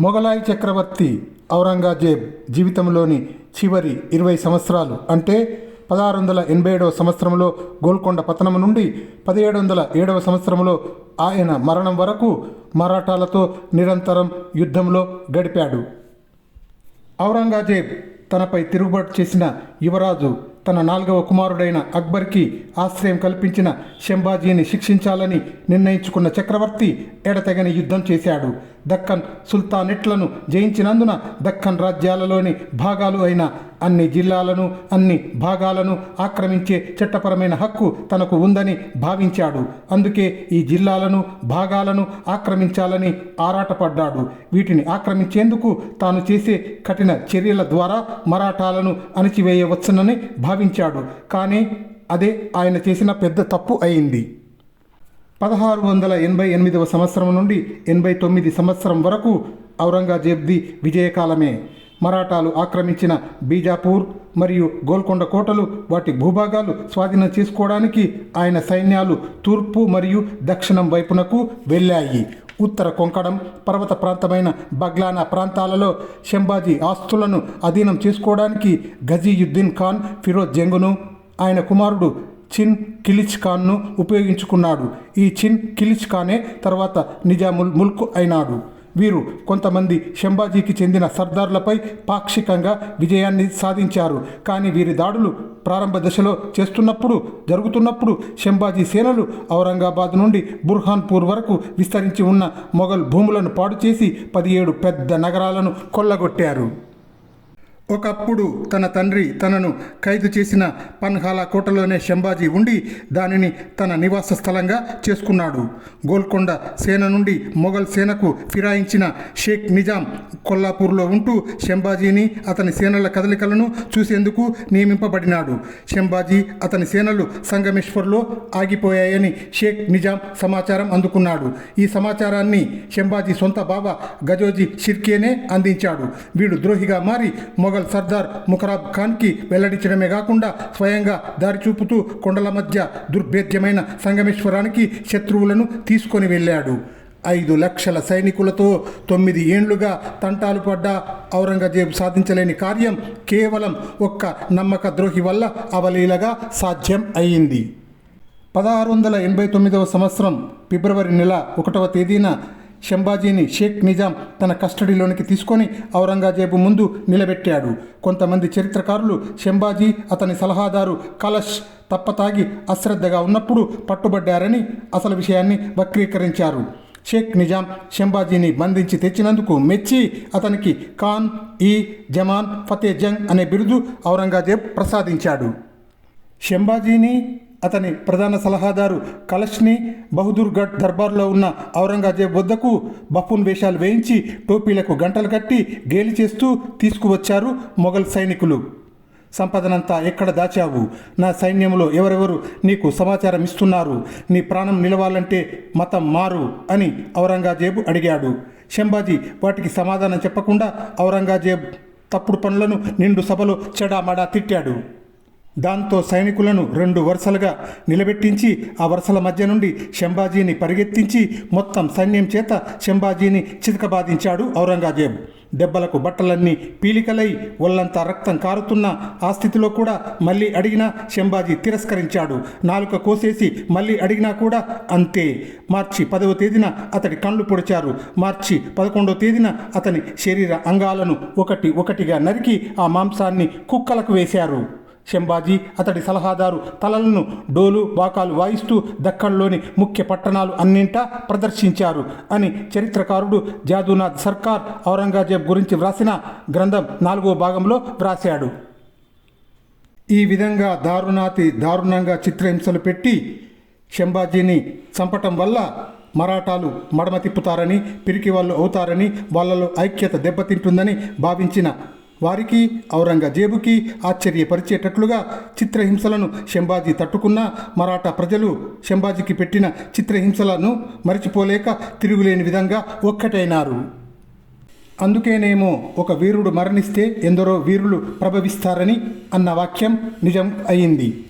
మొఘలాయి చక్రవర్తి ఔరంగజేబ్ జీవితంలోని చివరి ఇరవై సంవత్సరాలు అంటే పదహారు వందల ఎనభై ఏడవ సంవత్సరంలో గోల్కొండ పతనం నుండి పదిహేడు వందల ఏడవ సంవత్సరంలో ఆయన మరణం వరకు మరాఠాలతో నిరంతరం యుద్ధంలో గడిపాడు. ఔరంగజేబ్ తనపై తిరుగుబాటు చేసిన యువరాజు తన నాలుగవ కుమారుడైన అక్బర్కి ఆశ్రయం కల్పించిన శంభాజీని శిక్షించాలని నిర్ణయించుకున్న చక్రవర్తి ఎడతెగని యుద్ధం చేశాడు. దక్కన్ సుల్తానెట్లను జయించినందున దక్కన్ రాజ్యాలలోని భాగాలు అయిన అన్ని జిల్లాలను అన్ని భాగాలను ఆక్రమించే చట్టపరమైన హక్కు తనకు ఉందని భావించాడు. అందుకే ఈ జిల్లాలను భాగాలను ఆక్రమించాలని ఆరాటపడ్డాడు. వీటిని ఆక్రమించేందుకు తాను చేసే కఠిన చర్యల ద్వారా మరాఠాలను అణిచివేయవచ్చునని భావించాడు. కానీ అదే ఆయన చేసిన పెద్ద తప్పు అయింది. పదహారు వందల ఎనభై ఎనిమిదవ సంవత్సరం నుండి ఎనభై తొమ్మిది సంవత్సరం వరకు ఔరంగజేబ్ది విజయకాలమే. మరాఠాలు ఆక్రమించిన బీజాపూర్ మరియు గోల్కొండ కోటలు వాటి భూభాగాలు స్వాధీనం చేసుకోవడానికి ఆయన సైన్యాలు తూర్పు మరియు దక్షిణం వైపునకు వెళ్ళాయి. ఉత్తర కొంకణం పర్వత ప్రాంతమైన బగ్లానా ప్రాంతాలలో శంబాజీ ఆస్తులను అధీనం చేసుకోవడానికి గజీయుద్దీన్ ఖాన్ ఫిరోజ్ జంగును ఆయన కుమారుడు చిన్ కిలిచ్ ఖాన్ను ఉపయోగించుకున్నాడు. ఈ చిన్ కిలిచ్ ఖానే తర్వాత నిజాముల్ ముల్క్ అయినాడు. వీరు కొంతమంది శంభాజీకి చెందిన సర్దార్లపై పాక్షికంగా విజయాన్ని సాధించారు. కానీ వీరి దాడులు ప్రారంభ దశలో చేస్తున్నప్పుడు జరుగుతున్నప్పుడు శంభాజీ సేనలు ఔరంగాబాద్ నుండి బుర్హాన్పూర్ వరకు విస్తరించి ఉన్న మొఘల్ భూములను పాడు చేసి పదిహేడు పెద్ద నగరాలను కొల్లగొట్టారు. ఒకప్పుడు తన తండ్రి తనను ఖైదు చేసిన పన్హాలా కోటలోనే శంభాజీ ఉండి దానిని తన నివాస స్థలంగా చేసుకున్నాడు. గోల్కొండ సేన నుండి మొఘల్ సేనకు ఫిరాయించిన షేక్ నిజాం కొల్లాపూర్లో ఉంటూ శంభాజీని అతని సేనల కదలికలను చూసేందుకు నియమింపబడినాడు. శంభాజీ అతని సేనలు సంగమేశ్వర్లో ఆగిపోయాయని షేక్ నిజాం సమాచారం అందుకున్నాడు. ఈ సమాచారాన్ని శంభాజీ సొంత బాబా గజోజీ షిర్కేనే అందించాడు. వీడు ద్రోహిగా మారి మొఘల్ సర్దార్ ముఖరాబ్ ఖాన్కి వెల్లడించడమే కాకుండా స్వయంగా దారి చూపుతూ కొండల మధ్య దుర్భేద్యమైన సంగమేశ్వరానికి శత్రువులను తీసుకొని వెళ్ళాడు. ఐదు లక్షల సైనికులతో తొమ్మిది ఏండ్లుగా తంటాలు పడ్డ ఔరంగజేబు సాధించలేని కార్యం కేవలం ఒక్క నమ్మక ద్రోహి వల్ల అవలీలగా సాధ్యం అయింది. పదహారు వందల ఎనభై తొమ్మిదవ సంవత్సరం ఫిబ్రవరి నెల ఒకటవ తేదీన శంభాజీని షేక్ నిజాం తన కస్టడీలోనికి తీసుకొని ఔరంగజేబు ముందు నిలబెట్టాడు. కొంతమంది చరిత్రకారులు శంభాజీ అతని సలహాదారు కలష్ తప్పతాగి అశ్రద్ధగా ఉన్నప్పుడు పట్టుబడ్డారని అసలు విషయాన్ని వక్రీకరించారు. షేక్ నిజాం శంభాజీని బంధించి తెచ్చినందుకు మెచ్చి అతనికి ఖాన్ ఈ జమాన్ ఫతే జంగ్ అనే బిరుదు ఔరంగజేబ్ ప్రసాదించాడు. శంభాజీని అతని ప్రధాన సలహాదారు కలష్ని బహదూర్ఘట్ దర్బార్లో ఉన్న ఔరంగజేబ్ వద్దకు బఫూన్ వేషాలు వేయించి టోపీలకు గంటలు కట్టి గేలి చేస్తూ తీసుకువచ్చారు మొఘల్ సైనికులు. సంపదనంతా ఎక్కడ దాచావు? నా సైన్యంలో ఎవరెవరు నీకు సమాచారం ఇస్తున్నారు? నీ ప్రాణం నిలవాలంటే మతం మారు అని ఔరంగజేబు అడిగాడు. శంభాజీ వాటికి సమాధానం చెప్పకుండా ఔరంగజేబ్ తప్పుడు పనులను నిండు సభలో చెడామడా తిట్టాడు. దాంతో సైనికులను రెండు వరుసలుగా నిలబెట్టించి ఆ వరుసల మధ్య నుండి శంభాజీని పరిగెత్తించి మొత్తం సైన్యం చేత శంభాజీని చితకబాధించాడు ఔరంగజేబ్. దెబ్బలకు బట్టలన్నీ పీలికలై ఒళ్ళంతా రక్తం కారుతున్న ఆ స్థితిలో కూడా మళ్ళీ అడిగినా శంభాజీ తిరస్కరించాడు. నాలుక కోసేసి మళ్ళీ అడిగినా కూడా అంతే. మార్చి పదవ తేదీన అతడి కళ్ళు పొడిచారు. మార్చి పదకొండవ తేదీన అతని శరీర అంగాలను ఒకటి ఒకటిగా నరికి ఆ మాంసాన్ని కుక్కలకు వేశారు. శంభాజీ అతడి సలహాదారు తలలను డోలు బాకాలు వాయిస్తూ దక్కన్లోని ముఖ్య పట్టణాలు అన్నింటా ప్రదర్శించారు అని చరిత్రకారుడు జాదూనాథ్ సర్కార్ ఔరంగజేబ్ గురించి వ్రాసిన గ్రంథం నాలుగో భాగంలో వ్రాశాడు. ఈ విధంగా దారుణాతి దారుణంగా చిత్రహింసలు పెట్టి షంబాజీని చంపటం వల్ల మరాఠాలు మడమ తిప్పుతారని పిరికి వాళ్ళు అవుతారని వాళ్ళలో ఐక్యత దెబ్బతింటుందని భావించిన వారికి ఔరంగజేబుకి ఆశ్చర్యపరిచేటట్లుగా చిత్రహింసలను శంభాజీ తట్టుకున్న మరాఠా ప్రజలు శంభాజీకి పెట్టిన చిత్రహింసలను మరిచిపోలేక తిరుగులేని విధంగా ఒక్కటైనారు. అందుకేనేమో ఒక వీరుడు మరణిస్తే ఎందరో వీరులు ప్రభవిస్తారని అన్న వాక్యం నిజం అయింది.